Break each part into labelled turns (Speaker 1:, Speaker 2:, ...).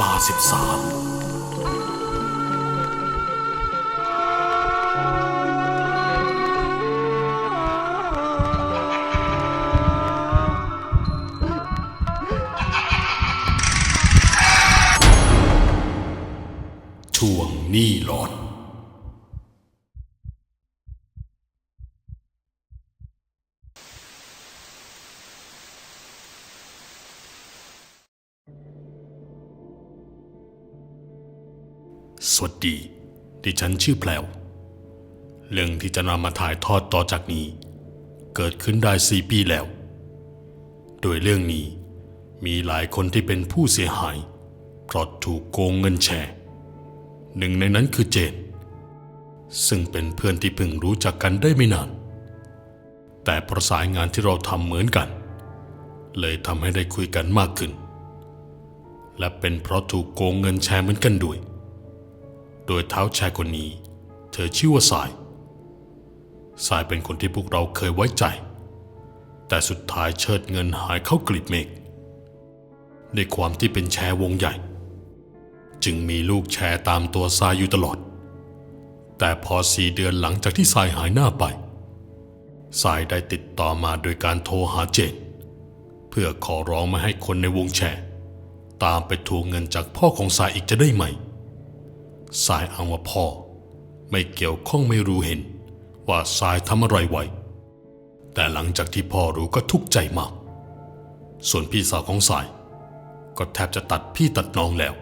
Speaker 1: ลาสิบสาม สวัสดี ดิฉันชื่อแพลว เรื่องที่จะนำมาถ่ายทอดต่อจากนี้ เกิดขึ้นได้สี่ปีแล้ว โดยเรื่องนี้มีหลายคนที่เป็นผู้เสียหายเพราะถูกโกงเงินแชร์ หนึ่งในนั้นคือเจน ซึ่งเป็นเพื่อนที่เพิ่งรู้จักกันได้ไม่นาน แต่ประสายงานที่เราทำเหมือนกัน เลยทำให้ได้คุยกันมากขึ้น และเป็นเพราะถูกโกงเงินแชร์เหมือนกันด้วย โดยเท้าแชร์คนนี้ เธอชื่อว่าสาย สายเป็นคนที่พวกเราเคยไว้ใจ แต่สุดท้ายเชิดเงินหายเข้ากลีบเมฆในความที่เป็นแชร์วงใหญ่ จึงมีลูกแชร์ตามตัวสายอยู่ตลอด แต่พอสี่เดือนหลังจากที่สายหายหน้าไป สายได้ติดต่อมาโดยการโทรหาเจนเพื่อขอร้องไม่ให้คนในวงแชร์ ตามไปทวงเงินจากพ่อของสายอีกจะได้ไหม สายอ้างว่าพ่อ ไม่เกี่ยวข้องไม่รู้เห็น ว่าสายทำอะไรไว้ แต่หลังจากที่พ่อรู้ก็ทุกข์ใจมาก ส่วนพี่สาวของสาย ก็แทบจะตัดพี่ตัดน้องแล้ว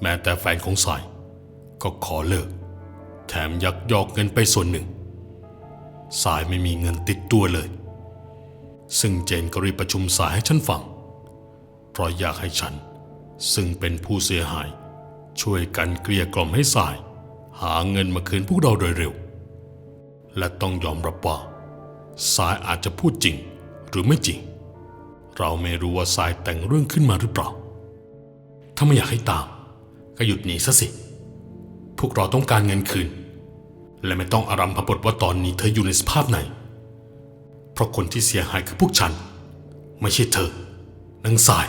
Speaker 1: แม้แต่แฟนของสาย ก็ขอเลิก แถมยักยอกเงินไปส่วนหนึ่ง สายไม่มีเงินติดตัวเลย ซึ่งเจนก็รีบประชุมสายให้ฉันฟัง เพราะอยากให้ฉันซึ่งเป็นผู้เสียหาย ช่วยกันเกลี้ยกล่อมให้สาย หาเงินมาคืนพวกเราโดยเร็ว และต้องยอมรับว่าสายอาจจะพูดจริงหรือไม่จริง เราไม่รู้ว่าสายแต่งเรื่องขึ้นมาหรือเปล่า ถ้าไม่อยากให้ตาม ก็หยุดหนีซะสิ พวกเราต้องการเงินคืน และไม่ต้องอารัมพบทว่าตอนนี้เธออยู่ในสภาพไหน เพราะคนที่เสียหายคือพวกฉัน ไม่ใช่เธอนางสาย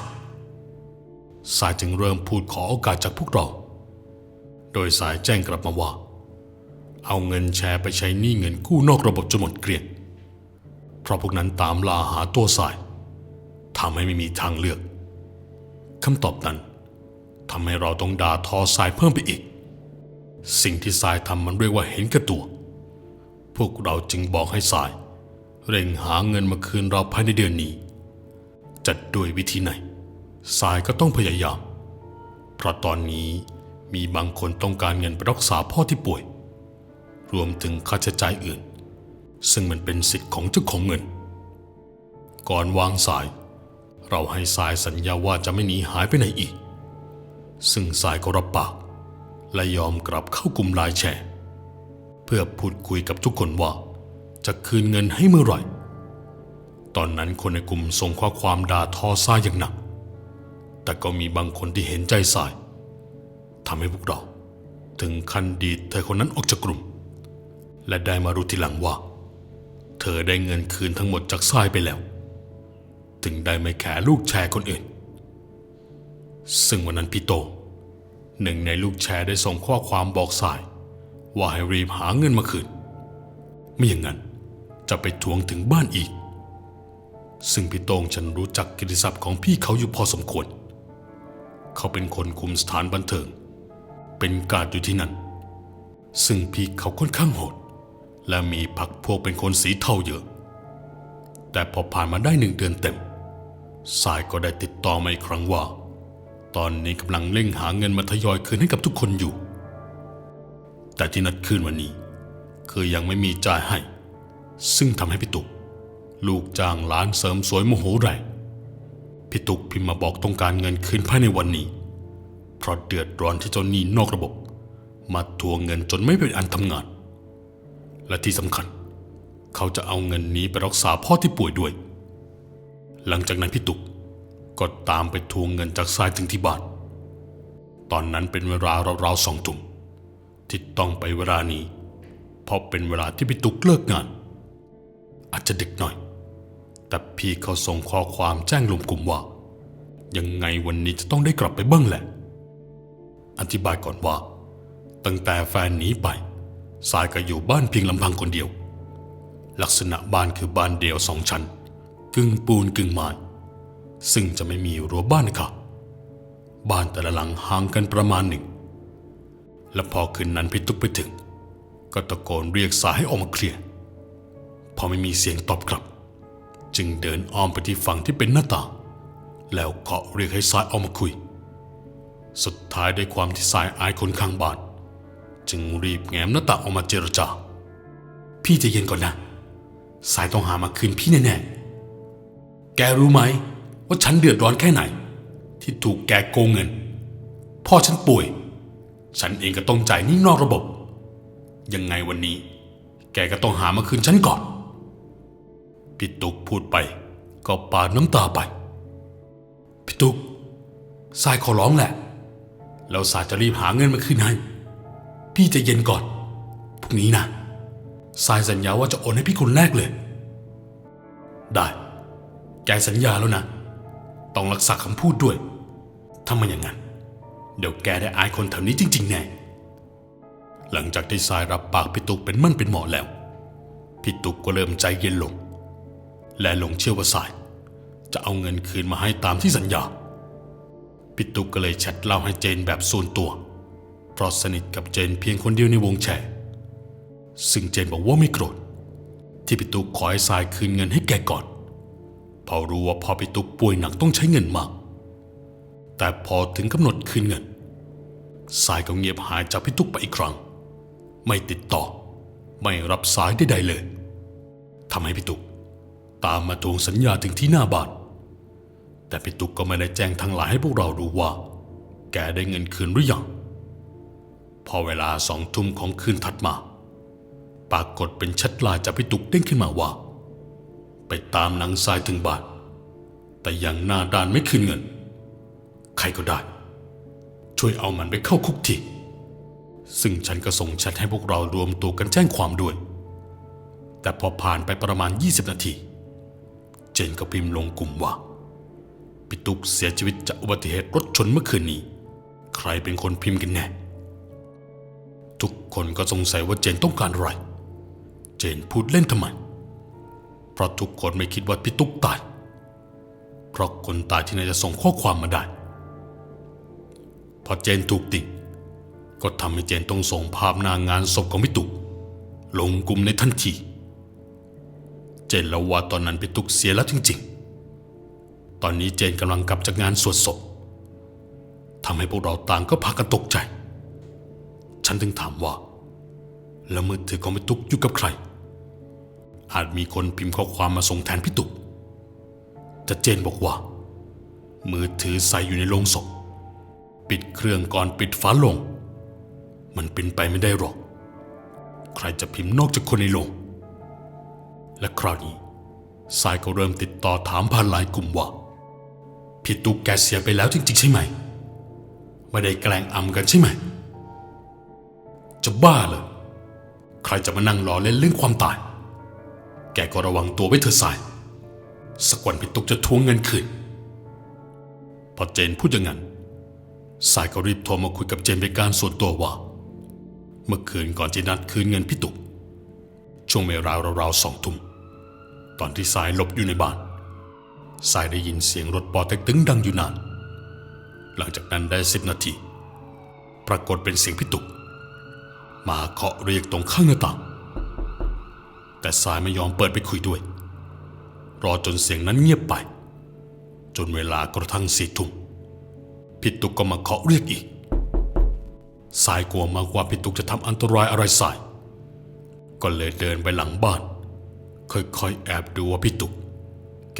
Speaker 1: สายจึงเริ่มพูดขอโอกาสจากพวกเรา โดยสายแจ้งกลับมาว่า เอาเงินแชร์ไปใช้หนี้เงินกู้นอกระบบจนหมดเกลี้ยงเพราะพวกนั้นตามล่าหาตัวสายทำให้ไม่มีทางเลือกคำตอบนั้นทำให้เราต้องด่าทอสายเพิ่มไปอีก สิ่งที่สายทำมันเรียกว่าเห็นแก่ตัว พวกเราจึงบอกให้สาย เร่งหาเงินมาคืนเราภายในเดือนนี้จะด้วยวิธีไหน สายก็ต้องพยายาม เพราะตอนนี้ มีบางคนต้องการเงินไปรักษาพ่อที่ป่วย รวมถึงค่าใช้จ่ายอื่น ซึ่งมันเป็นสิทธิ์ของเจ้าของเงิน ก่อนวางสาย เราให้สายสัญญาว่าจะไม่หนีหายไปไหนอีก ซึ่งสายก็รับปาก และยอมกลับเข้ากลุ่มไลน์แชร์เพื่อพูดคุยกับทุกคนว่า จะคืนเงินให้เมื่อไหร่ ตอนนั้นคนในกลุ่มส่งข้อความด่าทอสายอย่างหนัก แต่ก็มีบางคนที่เห็นใจสาย ทำให้พวกเรา ถึงขั้นดีดเธอคนนั้นออกจากกลุ่ม และได้มารู้ทีหลังว่า เธอได้เงินคืนทั้งหมดจากสายไปแล้ว ถึงได้ไม่แคร์ลูกแชร์คนอื่น ซึ่งวันนั้นพี่โต หนึ่งในลูกแชร์ได้ส่งข้อความบอกสาย ว่าให้รีบหาเงินมาคืน ไม่อย่างนั้นจะไปทวงถึงบ้านอีก ซึ่งพี่โตงฉันรู้จักกิตติศัพท์ของพี่เขาอยู่พอสมควร เขาเป็นคนคุมสถานบันเทิง เป็นการดอยู่ที่นั่น ซึ่งพี่เขาค่อนข้างโหด และมีพักพวกเป็นคนสีเทาเยอะ แต่พอผ่านมาได้หนึ่งเดือนเต็ม สายก็ได้ติดต่อมาอีกครั้งว่า ตอนนี้กำลังเร่งหาเงินมาทยอยคืนให้กับทุกคนอยู่ แต่ที่นัดคืนวันนี้ คือยังไม่มีจ่ายให้ ซึ่งทำให้พี่ตุก ลูกจ้างร้านเสริมสวยโมโหแรงพี่ตุกพิมพ์มาบอกต้องการเงินคืนภายในวันนี้ เพราะเดือดร้อนที่เจ้าหนี้นอกระบบ มาทวงเงินจนไม่เป็นอันทำงาน และที่สำคัญ เขาจะเอาเงินนี้ไปรักษาพ่อที่ป่วยด้วย หลังจากนั้นพี่ตุกก็ตามไปทวงเงินจากทรายถึงที่บ้านตอนนั้นเป็นเวลาราวๆสองทุ่มที่ต้องไปเวลานี้ เพราะเป็นเวลาที่พี่ตุกเลิกงาน อาจจะดึกหน่อย แต่พี่เขาส่งข้อความแจ้งลงกลุ่มว่า ยังไงวันนี้จะต้องได้กลับไปบ้างแหละ อธิบายก่อนว่า ตั้งแต่แฟนหนีไปสายก็อยู่บ้านเพียงลำพังคนเดียว ลักษณะบ้านคือบ้านเดี่ยวสองชั้น กึ่งปูนกึ่งไม้ซึ่งจะไม่มีรั้วบ้านนะครับบ้านแต่ละหลังห่างกันประมาณหนึ่ง และพอคืนนั้นพี่ตุ๊กไปถึง ก็ตะโกนเรียกสายให้ออกมาเคลียร์พอไม่มีเสียงตอบกลับ จึงเดินอ้อมไปที่ฝั่งที่เป็นหน้าต่างแล้วเคาะเรียกให้สายออกมาคุย สุดท้ายด้วยความที่สายอายคนข้างบานจึงรีบแง้มหน้าต่างออกมาเจรจา พี่ใจะเย็นก่อนนะ สายต้องหามาคืนพี่แน่ๆ แกรู้ไหม ว่าฉันเดือดร้อนแค่ไหน ที่ถูกแกโกงเงิน พ่อฉันป่วย ฉันเองก็ต้องจ่ายนี้นอกระบบ ยังไงวันนี้ แกก็ต้องหามาคืนฉันก่อนพี่ตุกพูดไป ก็ปาดน้ำตาไปพี่ตุกสายขอร้องแหละ แล้วสาจะรีบหาเงินมาคืนให้พี่จะเย็นก่อนพรุ่งนี้นะสายสัญญาว่าจะโอนให้พี่คนแรกเลย ได้ แกสัญญาแล้วนะ ต้องรักษาคำพูดด้วยถ้าไมันอย่างนั้น เดี๋ยวแกได้อายคนแถวนี้จริง ๆ แน่ หลังจากที่สายรับปากพี่ตุกเป็นมั่นเป็นเหมอแล้ว พี่ตุกก็เริ่มใจเย็นลง และหลงเชื่อว่าสาย จะเอาเงินคืนมาให้ตามที่สัญญา พี่ตุกก็เลยแชทเล่าให้เจนแบบส่วนตัว เพราะสนิทกับเจนเพียงคนเดียวในวงแชร์ซึ่งเจนบอกว่าไม่โกรธ ที่พี่ตุกขอให้สายคืนเงินให้แกก่อนเพรารู้ว่าพอพี่ตุกป่วยหนักต้องใช้เงินมาก แต่พอถึงกำหนดคืนเงิน สายก็เงียบหายจากพี่ตุกไปอีกครั้ง ไม่ติดต่อ ไม่รับสายใดๆเลยทำให้พี่ตุกตามมาทวงสัญญาถึงที่หน้าบ้าน แต่พี่ตุกก็ไม่ได้แจ้งทางหลายให้พวกเรารู้ว่า แกได้เงินคืนหรือยัง พอเวลาสองทุ่มของคืนถัดมา ปรากฏเป็นชัดลน์จากพี่ตุกเด้งขึ้นมาว่า ไปตามนางทรายถึงบ้าน แต่ยังหน้าด้านไม่คืนเงิน ใครก็ได้ ช่วยเอามันไปเข้าคุกทีซึ่งฉันก็ส่งแชทให้พวกเรารวมตัวกันแจ้งความด้วย แต่พอผ่านไปประมาณ 20 นาที เจนก็พิมพ์ลงกลุ่มว่า พี่ตุกเสียชีวิตจากอุบัติเหตุรถชนเมื่อคืนนี้ ใครเป็นคนพิมพ์กันแน่ ทุกคนก็สงสัยว่าเจนต้องการอะไร เจนพูดเล่นทำไม เพราะทุกคนไม่คิดว่าพี่ตุกตาย เพราะคนตายที่ไหนจะส่งข้อความมาได้ พอเจนถูกติงก็ทำให้เจนต้องส่งภาพนางงานศพของพี่ตุกลงกลุ่มในทันที เจนแล้วว่าตอนนั้นพี่ตุกเสียแล้วจริงๆ ตอนนี้เจนกำลังกลับจากงานสวดศพทำให้พวกเราต่างก็พากันตกใจ ฉันถึงถามว่า แล้วมือถือของพี่ตุกอยู่กับใคร อาจมีคนพิมพ์ข้อความมาส่งแทนพี่ตุกแต่เจนบอกว่า มือถือใส่อยู่ในโลงศพ ปิดเครื่องก่อนปิดฝาโลง มันเป็นไปไม่ได้หรอก ใครจะพิมพ์นอกจากคนในโลง และคราวนี้สายก็เริ่มติดต่อถามผ่านหลายกลุ่มว่า พี่ตุ๊กแกเสียไปแล้วจริงๆ ใช่ไหม ไม่ได้แกล้งอำกันใช่ไหม จะบ้าเหรอใครจะมานั่งรอเล่นเรื่องความตาย แกก็ระวังตัวไว้เถอะสาย สักวันพี่ตุ๊กจะทวงเงินคืน พอเจนพูดอย่างนั้น สายก็รีบโทรมาคุยกับเจนเป็นการส่วนตัวว่า เมื่อคืนก่อนจะนัดคืนเงินพี่ตุกช่วงเวลาราวๆสองทุ่มตอนที่สายหลบอยู่ในบ้าน สายได้ยินเสียงรถปอเต็กตึงดังอยู่นาน หลังจากนั้นได้สิบนาที ปรากฏเป็นเสียงพี่ตุก มาเคาะเรียกตรงข้างหน้าต่าง แต่สายไม่ยอมเปิดไปคุยด้วย รอจนเสียงนั้นเงียบไป จนเวลากระทั่งสี่ทุ่มพี่ตุกก็มาเคาะเรียกอีก สายกลัวมากว่าพี่ตุกจะทำอันตรายอะไรสาย ก็เลยเดินไปหลังบ้าน ค่อยๆแอบดูว่าพี่ตุก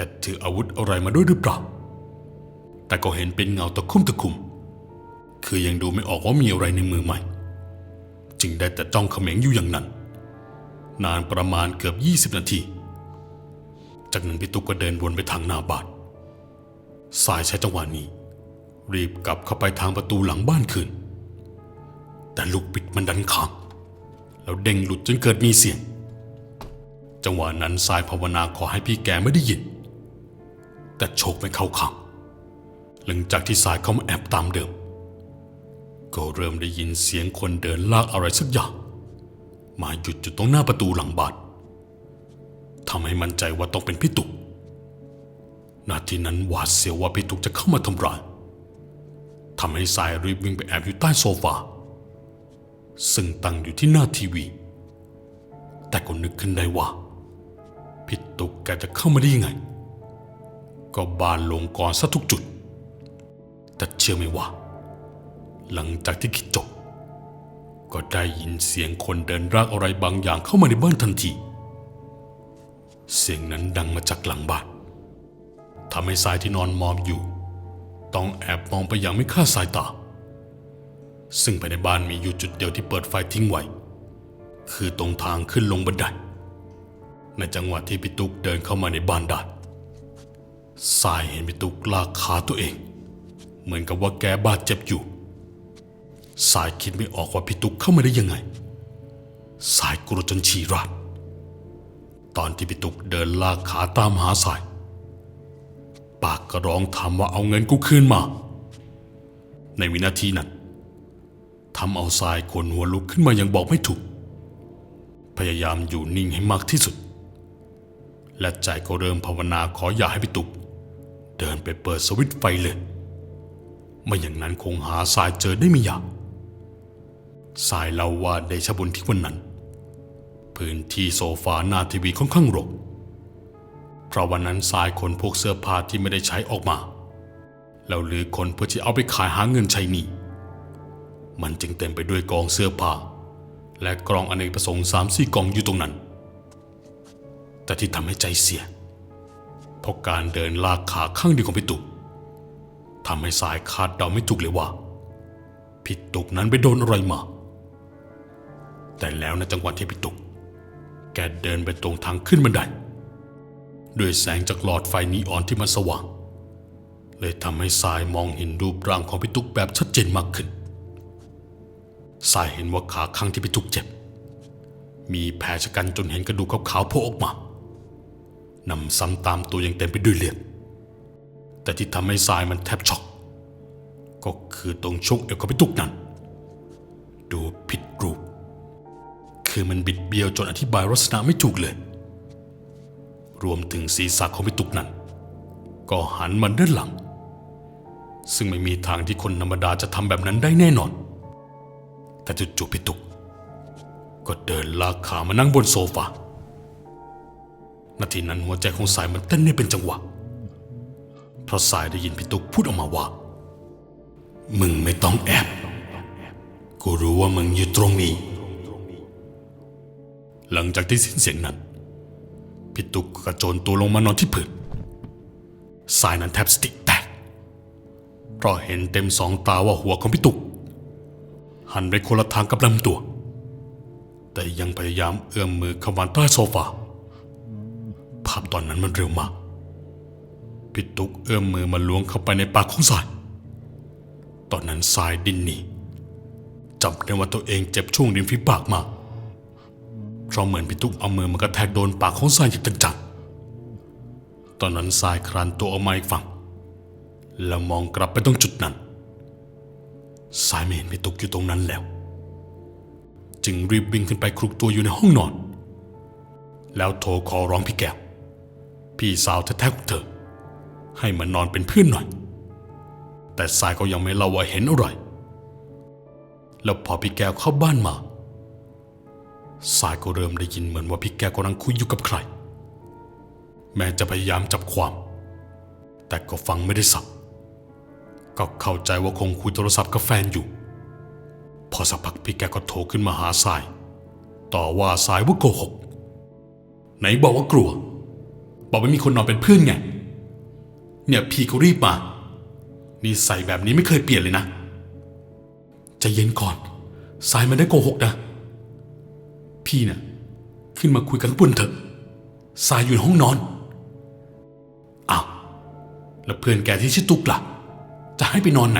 Speaker 1: กถืออาวุธอะไรมาด้วยหรือเปล่า แต่ก็เห็นเป็นเงาตะคุ่มตะคุ่ม คือยังดูไม่ออกว่ามีอะไรในมือใหม่ จึงได้แต่จ้องเขม็งอยู่อย่างนั้น นานประมาณเกือบ 20 นาที จากนั้นพี่ตุกก็เดินวนไปทางหน้าบ้านสายใช้จังหวะนี้ รีบกลับเข้าไปทางประตูหลังบ้านคืน แต่ลูกปิดมันดันค้างแล้วเด้งหลุดจนเกิดมีเสียง จังหวะนั้นสายภาวนาขอให้พี่แกไม่ได้ยิน แต่โชคไม่เข้าข้างหลังจากที่สายเข้ามาแอบตามเดิม ก็เริ่มได้ยินเสียงคนเดินลากอะไรสักอย่าง มาหยุดอยู่ตรงหน้าประตูหลังบานทำให้มั่นใจว่าต้องเป็นพี่ตุกนาทีนั้นหวาดเสียวว่าพี่ตุกจะเข้ามาทำร้ายทำให้สายรีบวิ่งไปแอบอยู่ใต้โซฟา ซึ่งตั้งอยู่ที่หน้าทีวี แต่ก็นึกขึ้นได้ว่าพี่ตุกแกจะเข้ามาได้ยังไง ก็บานลงก่อนซะทุกจุด แต่เชื่อไหมว่า หลังจากที่คิดจบ ก็ได้ยินเสียงคนเดินรากอะไรบางอย่างเข้ามาในบ้านทันที เสียงนั้นดังมาจากหลังบ้านทำให้สายที่นอนมอมอยู่ ต้องแอบมองไปอย่างไม่คาดสายตา ซึ่งภายในบ้านมีอยู่จุดเดียวที่เปิดไฟทิ้งไว้ คือตรงทางขึ้นลงบันไดในจังหวะที่ปิตุกเดินเข้ามาในบ้านได้ สายเห็นปิตุกลากขาตัวเอง เหมือนกับว่าแกบาดเจ็บอยู่ สายคิดไม่ออกว่าพี่ตุกเข้ามาได้ยังไง สายกลัวจนฉี่ราดตอนที่พี่ตุกเดินลากขาตามหาสาย ปากก็ร้องถามว่าเอาเงินกูคืนมา ในวินาทีนั้นทำเอาสายขนหัวลุกขึ้นมาอย่างบอกไม่ถูก พยายามอยู่นิ่งให้มากที่สุด และใจก็เริ่มภาวนาขออย่าให้พี่ตุก เดินไปเปิดสวิตไฟเลย ไม่อย่างนั้นคงหาสายเจอได้ไม่ยากสายเล่าว่าเดชบุญที่วันนั้น พื้นที่โซฟาหน้าทีวีค่อนข้างรก เพราะวันนั้นสายขนพวกเสื้อผ้าที่ไม่ได้ใช้ออกมา แล้วหรือคนเพื่อที่เอาไปขายหาเงินใช้หนี้มันจึงเต็มไปด้วยกองเสื้อผ้า และกล่องอเนกประสงค์สามสี่กองอยู่ตรงนั้น แต่ที่ทำให้ใจเสีย เพราะการเดินลากขาข้างเดียวของพี่ตุกทำให้สายคาดเดาไม่ถูกเลยว่าพี่ตุกนั้นไปโดนอะไรมา แต่แล้วในจังหวะที่พี่ตุก แกเดินไปตรงทางขึ้นบันไดด้วยแสงจากหลอดไฟนีออนที่มันสว่าง เลยทำให้สายมองเห็นรูปร่างของพี่ตุกแบบชัดเจนมากขึ้นสายเห็นว่าขาข้างที่พี่ตุกเจ็บ มีแผลชะกันจนเห็นกระดูกขาวๆโผล่ออกมา นำซ้ำตามตัวยังเต็มไปด้วยเลือด แต่ที่ทำให้สายมันแทบช็อก ก็คือตรงช่วงเอวของพี่ตุกนั้น ดูผิดรูป คือมันบิดเบี้ยวจนอธิบายลักษณะไม่ถูกเลย รวมถึงศีรษะของพี่ตุกนั้น ก็หันมันด้านหลัง ซึ่งไม่มีทางที่คนธรรมดาจะทำแบบนั้นได้แน่นอน แต่จู่ๆพี่ตุก ก็เดินลากขามานั่งบนโซฟา นาทีนั้นหัวใจของสายมันเต้นได้เป็นจังหวะ เพราะสายได้ยินพี่ตุกพูดออกมาว่า มึงไม่ต้องแอบ กูรู้ว่ามึงอยู่ตรงนี้ หลังจากที่สิ้นเสียงนั้น พี่ตุกกระโจนตัวลงมานอนที่พื้น สายนั้นแทบสติแตก เพราะเห็นเต็มสองตาว่าหัวของพี่ตุกหันไปคนละทางกับลำตัว แต่ยังพยายามเอื้อมมือเข้ามาใต้โซฟาาพตอนนั้นมันเร็วมากพี่ตุกเอื้อมมือมาล้วงเข้าไปในปากของสาย ตอนนั้นสายดินหนีจำได้ว่าตัวเองเจ็บช่วงริมฝีปากมากเพราะเหมือนพี่ตุกเอามือมากระแทกโดนปากของสายอย่างจังๆตอนนั้นสายคลานตัวออกมาอีกฝั่ง แล้วมองกลับไปตรงจุดนั้น สายไม่เห็นพี่ตุกอยู่ตรงนั้นแล้ว จึงรีบวิ่งขึ้นไปคลุกตัวอยู่ในห้องนอน แล้วโทรขอร้องพี่แก้ว พี่สาวแท้ๆของเธอ ให้มานอนเป็นเพื่อนหน่อย แต่สายก็ยังไม่เล่าว่าเห็นอะไร แล้วพอพี่แก้วเข้าบ้านมา สายก็เริ่มได้ยินเหมือนว่าพี่แก้วกำลังคุยอยู่กับใคร แม้จะพยายามจับความ แต่ก็ฟังไม่ได้สับก็เข้าใจว่าคงคุยโทรศัพท์กับแฟนอยู่ พอสักพักพี่แกก็โทรขึ้นมาหาสาย ต่อว่าสายว่าโกหก ไหนบอกว่ากลัว บอกไม่มีคนนอนเป็นเพื่อนไง เนี่ยพี่เขารีบมานี่ใส่แบบนี้ไม่เคยเปลี่ยนเลยนะใจะเย็นก่อน สายมันได้โกหกนะ พี่น่ะขึ้นมาคุยกันข้างบนเถอะ สายอยู่ในห้องนอน อ้าว แล้วเพื่อนแกที่ชื่อตุ๊กล่ะ จะให้ไปนอนไหน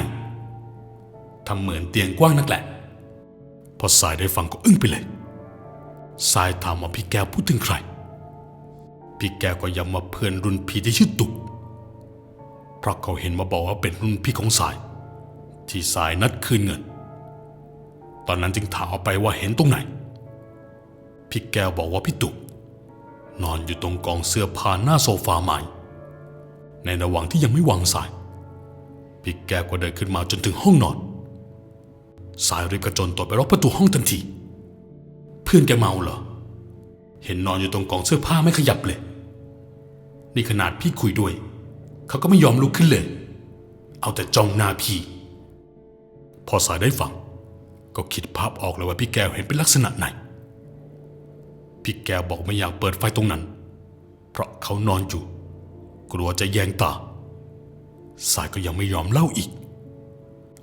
Speaker 1: ทำเหมือนเตียงกว้างนักแหละ พอสายได้ฟังก็อึ้งไปเลย สายถามว่าพี่แกพูดถึงใคร พี่แกก็ย้ำว่าเพื่อนรุ่นพี่ที่ชื่อตุก เพราะเขาเห็นมาบอกว่าเป็นรุ่นพี่ของสาย ที่สายนัดคืนเงิน ตอนนั้นจึงถามไปว่าเห็นตรงไหน พี่แกบอกว่าพี่ตุก นอนอยู่ตรงกองเสื้อผ้าหน้าโซฟาใหม่ ในระหว่างที่ยังไม่วางสาย พี่แกก็เดินขึ้นมาจนถึงห้องนอน สายรีบกระโจนตัวไปล็อกประตูห้องทันที เพื่อนแกเมาเหรอ เห็นนอนอยู่ตรงกองเสื้อผ้าไม่ขยับเลย นี่ขนาดพี่คุยด้วย เขาก็ไม่ยอมลุกขึ้นเลย เอาแต่จ้องหน้าพี่ พอสายได้ฟัง ก็คิดภาพออกเลยว่าพี่แก้วเห็นเป็นลักษณะไหน พี่แก้วบอกไม่อยากเปิดไฟตรงนั้น เพราะเขานอนอยู่ กลัวจะแยงตา สายก็ยังไม่ยอมเล่าอีก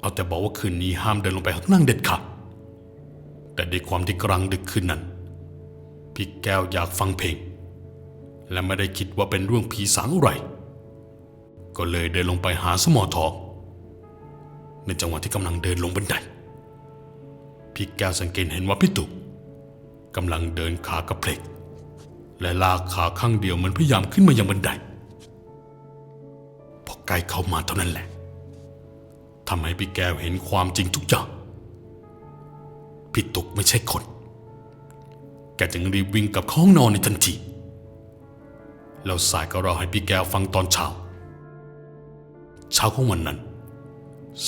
Speaker 1: เอาแต่บอกว่าคืนนี้ห้ามเดินลงไปข้างล่างเด็ดขาดแต่ด้วยความที่กลางดึกคืนนั้น พี่แก้วอยากฟังเพลง และไม่ได้คิดว่าเป็นเรื่องผีสางอะไร ก็เลยเดินลงไปหาสมอทองในจังหวะที่กำลังเดินลงบันได พี่แก้วสังเกตเห็นว่าพี่ตุกกำลังเดินขากระเพลกและลากขาข้างเดียวเหมือนพยายามขึ้นมายังบันไดพอใกล้เข้ามาเท่านั้นแหละทำให้พี่แก้วเห็นความจริงทุกอย่างพี่ตุกไม่ใช่คน แกจึงรีบวิ่งกลับข้าห้องนอนในทันที แล้วสายก็รอให้พี่แก้วฟังตอนเช้า เช้าของวันนั้น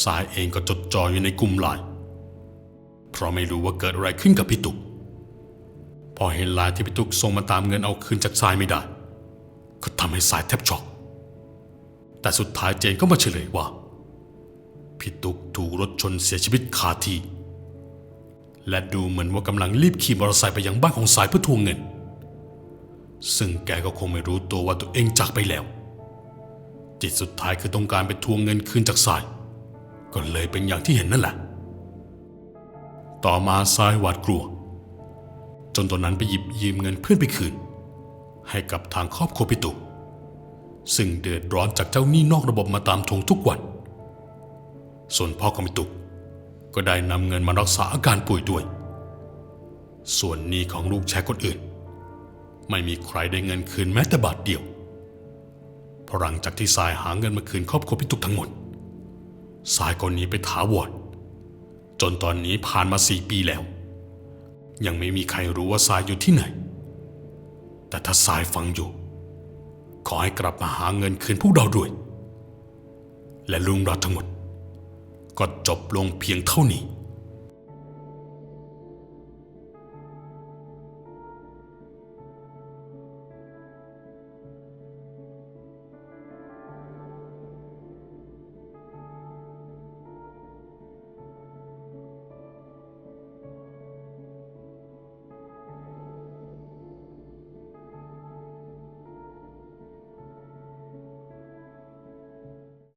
Speaker 1: สายเองก็จดจ่ออยู่ในกลุ่มไลน์เพราะไม่รู้ว่าเกิดอะไรขึ้นกับพี่ตุก พอเห็นไลน์ที่พี่ตุกส่งมาตามเงินเอาคืนจากสายไม่ได้ ก็ทำให้สายแทบช็อก แต่สุดท้ายเจนก็มาเฉลยว่าพี่ตุกถูกรถชนเสียชีวิตคาที่ และดูเหมือนว่ากำลังรีบขี่มอเตอร์ไซค์ไปยังบ้านของสายเพื่อทวงเงิน ซึ่งแกก็คงไม่รู้ตัวว่าตัวเองจากไปแล้ว จิตสุดท้ายคือต้องการไปทวงเงินคืนจากสาย ก็เลยเป็นอย่างที่เห็นนั่นแหละ ต่อมาสายหวาดกลัว จนตอนนั้นไปหยิบยืมเงินเพื่อนไปคืน ให้กับทางครอบครัวพี่ตุกซึ่งเดือดร้อนจากเจ้าหนี้นอกระบบมาตามทวงทุกวัน ส่วนพ่อของพี่ตุก ก็ได้นำเงินมารักษาอาการป่วยด้วย ส่วนนี้ของลูกแชร์คนอื่น ไม่มีใครได้เงินคืนแม้แต่บาทเดียวเพราะหลังจากที่สายหาเงินมาคืนครอบครัวพี่ตุกทั้งหมด สายก็หนีไปถาวรจนตอนนี้ผ่านมาสี่ปีแล้ว ยังไม่มีใครรู้ว่าสายอยู่ที่ไหน แต่ถ้าสายฟังอยู่ ขอให้กลับมาหาเงินคืนพวกเราด้วย และลุงเราทั้งหมด ก็จบลงเพียงเท่านี้